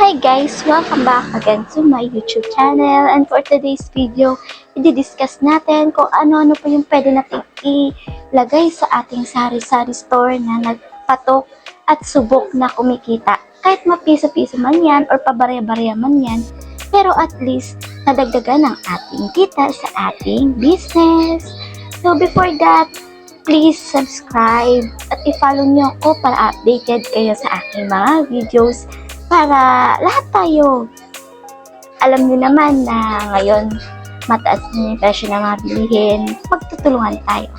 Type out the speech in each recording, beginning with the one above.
Hi guys! Welcome back again to my YouTube channel and for today's video, i-discuss natin kung ano-ano pa yung pwede natin ilagay sa ating sari-sari store na nagpatok at subok na kumikita. Kahit mapiso-piso man yan or pabarya-barya man yan, pero at least nadagdagan ang ating kita sa ating business. So before that, please subscribe at i-follow nyo ako para updated kayo sa aking mga videos para lahat tayo alam niyo naman na ngayon mataas na yung presyo ng mga bilihin, magtutulungan tayo.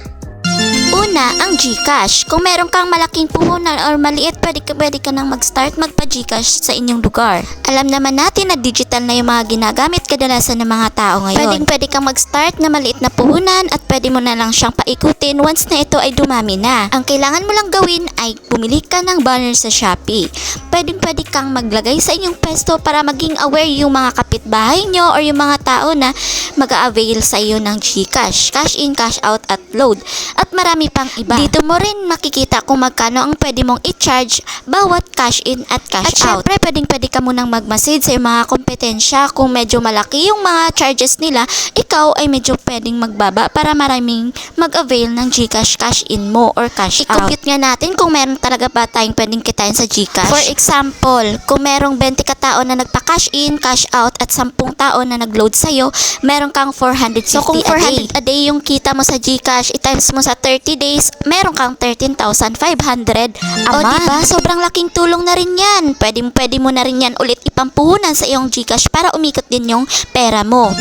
Una, ang GCash. Kung meron kang malaking puhunan or maliit, pwede ka, pwede ka nang mag-start magpa-GCash sa inyong lugar. Alam naman natin na digital na yung mga ginagamit kadalasan ng mga tao ngayon. Pwedeng pwede kang mag-start na maliit na puhunan at pwede mo na lang siyang paikutin once na ito ay dumami na. Ang kailangan mo lang gawin ay bumili ka ng banner sa Shopee. Pwedeng pwede kang maglagay sa inyong pesto para maging aware yung mga kapitbahay nyo or yung mga tao na mag-avail sa iyo ng GCash. Cash in, cash out at load. At marami pang iba. Dito mo rin makikita kung magkano ang pwede mong i-charge bawat cash in at cash At out. At syempre, pwedeng pwede ka munang mag-message sa iyong mga kompetensya. Kung medyo malaki yung mga charges nila, ikaw ay medyo pwedeng magbaba para maraming mag-avail ng GCash cash in mo or cash out. I-compute nga natin kung meron talaga ba tayong pwedeng kitain sa GCash. For example, kung merong 20 katao na nagpa-cash in, cash out at 10 tao na nag-load sa'yo, meron kang 450 So, kung a day. a day yung kita mo sa GCash, i-times mo sa 30 days, meron kang 13,500 a O, month. diba? Sobrang laking tulong na rin yan. Pwede, pwede mo na rin yan ulit ipampuhunan sa iyong GCash para umikot din yung pera mo.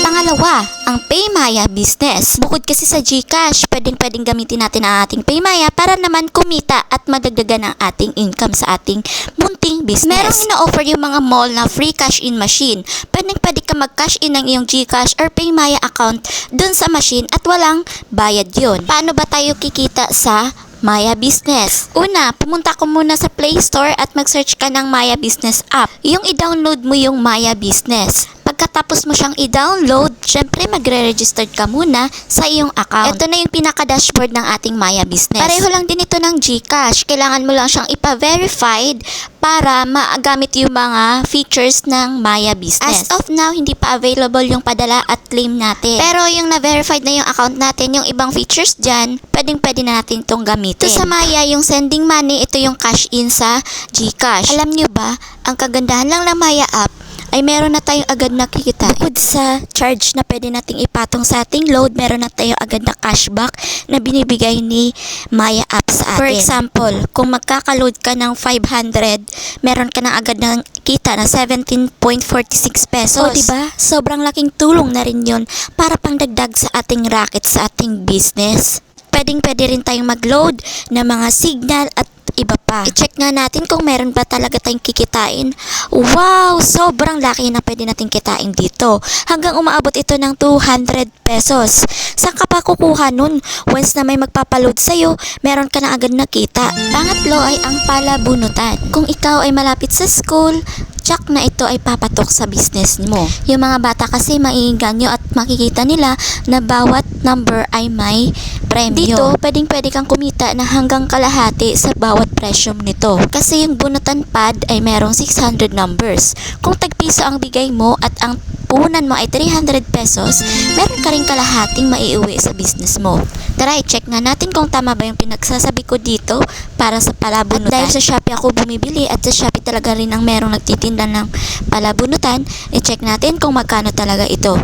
Pangalawa, ang Paymaya business. Bukod kasi sa GCash, pwedeng pwedeng gamitin natin ang ating Paymaya para naman kumita at madagdagan ang ating income sa ating munting business. Merong ina-offer yung mga mall na free cash in machine. Pwedeng pwede ka mag-cash in ng iyong GCash or Paymaya account dun sa machine at walang bayad yun. Paano ba tayo kikita sa Maya Business. Una, pumunta ko muna sa Play Store at mag-search ka ng Maya Business app. Yung i-download mo yung Maya Business. Pagkatapos mo siyang i-download, syempre magre-register ka muna sa iyong account. Ito na yung pinaka-dashboard ng ating Maya Business. Pareho lang din ito ng GCash. Kailangan mo lang siyang ipa-verified para magamit yung mga features ng Maya Business. As of now, hindi pa available yung padala at claim natin. Pero yung na-verified na yung account natin, yung ibang features dyan, pwedeng pwede na natin itong gamitin. Ito sa Maya, yung sending money, ito yung cash in sa GCash. Alam nyo ba, ang kagandahan lang ng Maya app, ay meron na tayong agad nakikita. Bukod sa charge na pwede nating ipatong sa ating load, meron na tayong agad na cashback na binibigay ni Maya app sa atin. For example, kung magkakaload ka ng 500, meron ka na agad ng kita na 17.46 pesos. O, diba? Sobrang laking tulong na rin yun para pangdagdag sa ating racket sa ating business. Pwedeng pwede rin tayong mag-load ng mga signal at iba pa. I-check nga natin kung meron ba talaga tayong kikitain. Wow! Sobrang laki na pwede natin kitain dito. Hanggang umaabot ito ng 200 pesos. Saan ka pa kukuha nun? Once na may magpapaload sa'yo, meron ka na agad nakita. Pangatlo ay ang palabunutan. Kung ikaw ay malapit sa school, tsak na ito ay papatok sa business mo. Yung mga bata kasi maiinganyo at makikita nila na bawat number ay may premyo. Dito, pwedeng pwede kang kumita na hanggang kalahati sa bawat presyo nito. Kasi yung bunutan pad ay merong 600 numbers. Kung tagpiso ang bigay mo at ang puhunan mo ay 300 pesos, meron ka rin kalahating maiuwi sa business mo. Tara, i-check nga natin kung tama ba yung pinagsasabi ko dito para sa palabunutan. At dahil sa Shopee ako bumibili at sa Shopee talaga rin ang merong nagtitinda ng palabunutan, i-check natin kung magkano talaga ito.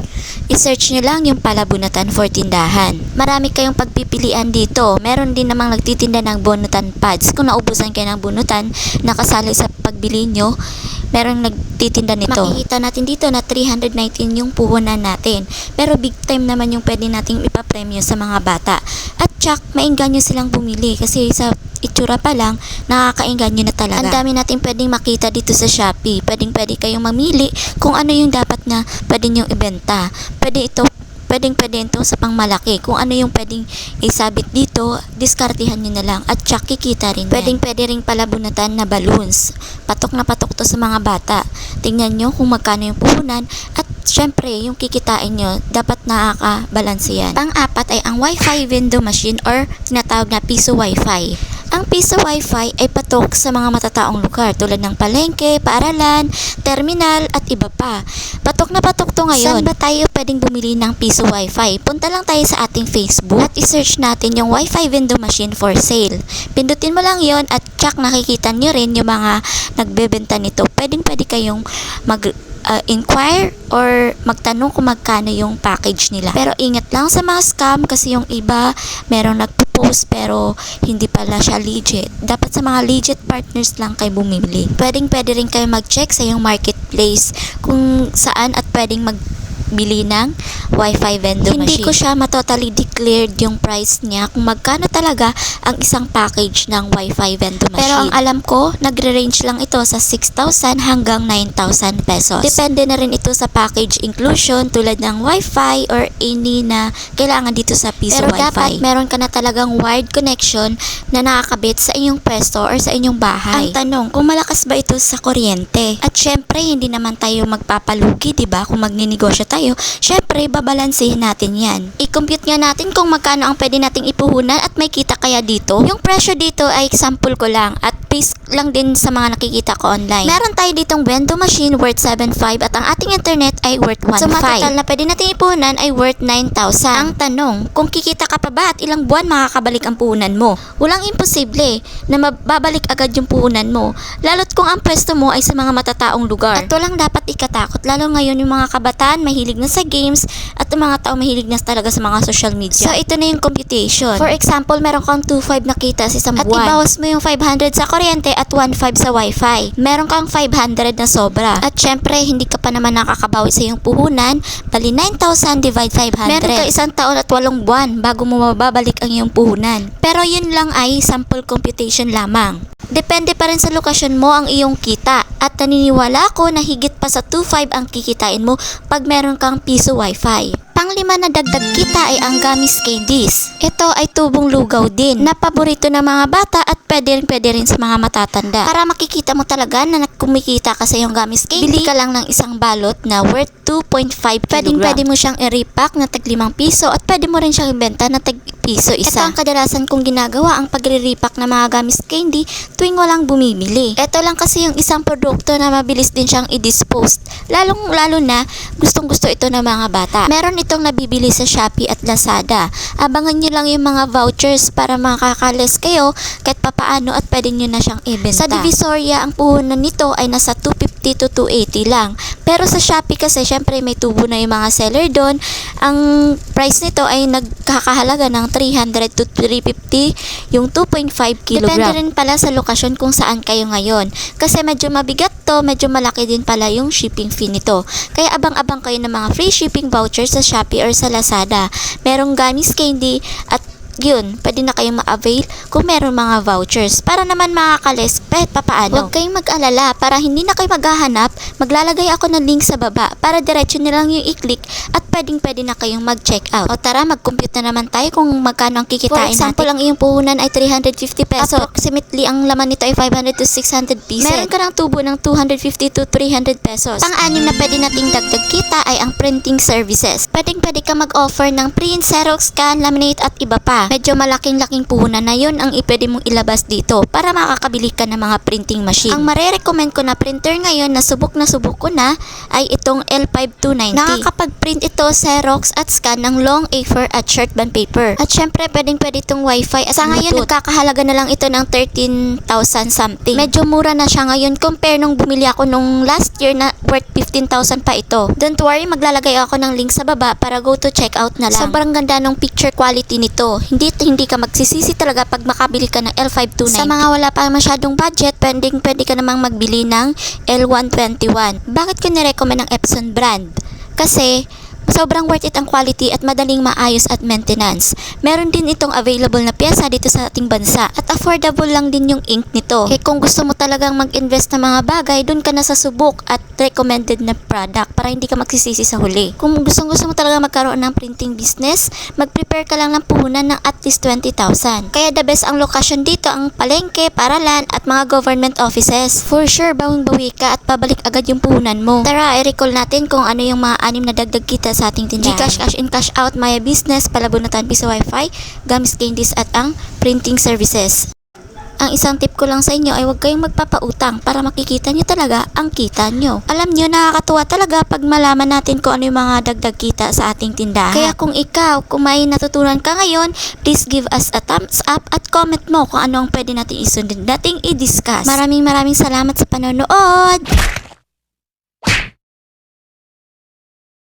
I-search nyo lang yung palabunutan for tindahan. Marami kayong pagpipilian dito. Meron din namang nagtitinda ng bunutan pads. Kung naubusan kayo ng bunutan, nakasali sa pagbili nyo, merong nagtitinda nito. Makikita natin dito na 319 yung puhunan natin. Pero big time naman yung pwede nating ipapremyo sa mga bata. At tsak, maingganyo silang bumili kasi sa itsura pa lang, nakakainganyo na talaga. Ang dami natin pwedeng makita dito sa Shopee. Pwedeng pwede kayong mamili kung ano yung dapat na pwede nyong ibenta. Pwede ito pwedeng pwede ito sa pangmalaki. Kung ano yung pwedeng isabit dito, diskartihan nyo na lang at tsak kikita rin Pwedeng pwede rin palabunatan na balloons. Patok na patok to sa mga bata. Tingnan nyo kung magkano yung puhunan at syempre yung kikitain nyo dapat nakakabalanse yan. Pang-apat ay ang Wi-Fi window machine or tinatawag na piso Wi-Fi. Ang piso wifi ay patok sa mga matataong lugar tulad ng palengke, paaralan, terminal at iba pa. Patok na patok to ngayon. Saan ba tayo pwedeng bumili ng piso wifi? Punta lang tayo sa ating Facebook at isearch natin yung wifi window machine for sale. Pindutin mo lang yon at tsak nakikita nyo rin yung mga nagbebenta nito. Pwedeng pwede kayong mag uh, inquire or magtanong kung magkano yung package nila. Pero ingat lang sa mga scam kasi yung iba merong nagpo-post pero hindi pala siya legit. Dapat sa mga legit partners lang kayo bumibili. Pwedeng pwede rin kayo mag-check sa yung marketplace kung saan at pwedeng mag bili ng wifi vendor Hindi machine. Hindi ko siya matotally declared yung price niya kung magkano talaga ang isang package ng wifi vendor machine. Pero ang alam ko, nagre-range lang ito sa 6,000 hanggang 9,000 pesos. Depende na rin ito sa package inclusion tulad ng wifi or any na kailangan dito sa piso Pero wifi. dapat meron ka na talagang wired connection na nakakabit sa inyong pwesto or sa inyong bahay. Ang tanong, kung malakas ba ito sa kuryente? At syempre, hindi naman tayo magpapalugi, di ba? Kung magninegosyo tayo, syempre, babalansehin natin yan. I-compute nga natin kung magkano ang pwede nating ipuhunan at may kita kaya dito. Yung presyo dito ay example ko lang at based lang din sa mga nakikita ko online. Meron tayo ditong Wendo machine worth 7.5 at ang ating internet ay worth 1.5. So, matotal na pwede nating ipuhunan ay worth 9,000. Ang tanong, kung kikita ka pa ba at ilang buwan makakabalik ang puhunan mo? Walang imposible na mababalik agad yung puhunan mo. Lalo't kung ang pwesto mo ay sa mga matataong lugar. At walang dapat ikatakot, lalo ngayon yung mga kabataan mahilig na sa games at yung mga tao mahilig na talaga sa mga social media. So, ito na yung computation. For example, meron kang 2.5 na kita sa isang At buwan. At ibawas mo yung 500 sa kuryente at 1.5 sa wifi. Meron kang 500 na sobra. At syempre, hindi ka pa naman nakakabawi sa iyong puhunan. Bali, 9,000 divide 500. Meron ka isang taon at walong buwan bago mo mababalik ang iyong puhunan. Pero yun lang ay sample computation lamang. Depende pa rin sa lokasyon mo ang iyong kita at naniniwala ako na higit pa sa 2.5 ang kikitain mo pag meron kang piso wifi. Panglima na dagdag kita ay ang gamis candies. Ito ay tubong lugaw din na paborito ng mga bata at pwede rin pwede rin sa mga matatanda. Para makikita mo talaga na kumikita ka sa iyong gamis candy, bili ka lang ng isang balot na worth 2.5 kg. Pwedeng pwede mo siyang i-repack na tag 5 piso at pwede mo rin siyang ibenta na tag piso isa. Ito ang kadalasan kong ginagawa ang pagre-repack ng mga gamis candy tuwing walang bumibili. Ito lang kasi yung isang produkto na mabilis din siyang i-dispose. Lalong lalo na gustong gusto ito ng mga bata. Meron itong nabibili sa Shopee at Lazada. Abangan nyo lang yung mga vouchers para makakales kayo kahit papaano at pwede nyo na siyang ibenta. Sa Divisoria, ang puhunan nito ay nasa 250 to 280 lang. Pero sa Shopee kasi, syempre may tubo na yung mga seller doon. Ang price nito ay nagkakahalaga ng 300 to 350 yung 2.5 kilogram. Depende rin pala sa lokasyon kung saan kayo ngayon. Kasi medyo mabigat to, medyo malaki din pala yung shipping fee nito. Kaya abang-abang kayo ng mga free shipping vouchers sa Shopee or sa Lazada. Merong gamis candy at yun, pwede na kayong ma-avail kung meron mga vouchers para naman makakales kahit papaano. Huwag kayong mag-alala para hindi na kayo maghahanap, maglalagay ako ng link sa baba para diretso na lang yung i-click at pwedeng pwede na kayong mag-check out. O tara, mag-compute na naman tayo kung magkano ang kikitain For example, natin. ang iyong puhunan ay 350 pesos. Approximately, ang laman nito ay 500 to 600 pieces. Meron ka ng tubo ng 250 to 300 pesos. Pang-anim na pwede nating dagdag kita ay ang printing services. Pwedeng pwede ka mag-offer ng print, xerox, scan, laminate at iba pa. Medyo malaking-laking puhunan na yun ang ipwede mong ilabas dito para makakabili ka ng mga printing machine. Ang marerecommend ko na printer ngayon na subok na subok ko na ay itong L5290. Nakakapag-print ito, xerox at scan ng long A4 at short band paper. At syempre, pwedeng pwede itong wifi at Sa ngayon, nagkakahalaga na lang ito ng 13,000 something. Medyo mura na siya ngayon compare nung bumili ako nung last year na worth 15,000 pa ito. Don't worry, maglalagay ako ng link sa baba para go to check out na lang. Sobrang ganda ng picture quality nito. Hindi hindi ka magsisisi talaga pag makabili ka ng L5290. Sa mga wala pa masyadong budget, pwedeng pwede ka namang magbili ng L121. Bakit ko nirecommend ang Epson brand? Kasi Sobrang worth it ang quality at madaling maayos at maintenance. Meron din itong available na pyesa dito sa ating bansa at affordable lang din yung ink nito. Eh kung gusto mo talagang mag-invest ng mga bagay, dun ka na sa subok at recommended na product para hindi ka magsisisi sa huli. Kung gusto gusto mo talaga magkaroon ng printing business, mag-prepare ka lang ng puhunan ng at least 20,000. Kaya the best ang lokasyon dito ang palengke, paralan at mga government offices. For sure, bawing-bawi ka at pabalik agad yung puhunan mo. Tara, i-recall natin kung ano yung mga anim na dagdag kita sa ating tindahan. Gcash, cash in, cash out, Maya Business, Palabunatan, Piso Wi-Fi, Gamis Candies at ang printing services. Ang isang tip ko lang sa inyo ay huwag kayong magpapautang para makikita nyo talaga ang kita nyo. Alam nyo, nakakatuwa talaga pag malaman natin kung ano yung mga dagdag kita sa ating tindahan. Kaya kung ikaw, kung may natutunan ka ngayon, please give us a thumbs up at comment mo kung ano ang pwede natin isundin nating i-discuss. Maraming maraming salamat sa panonood!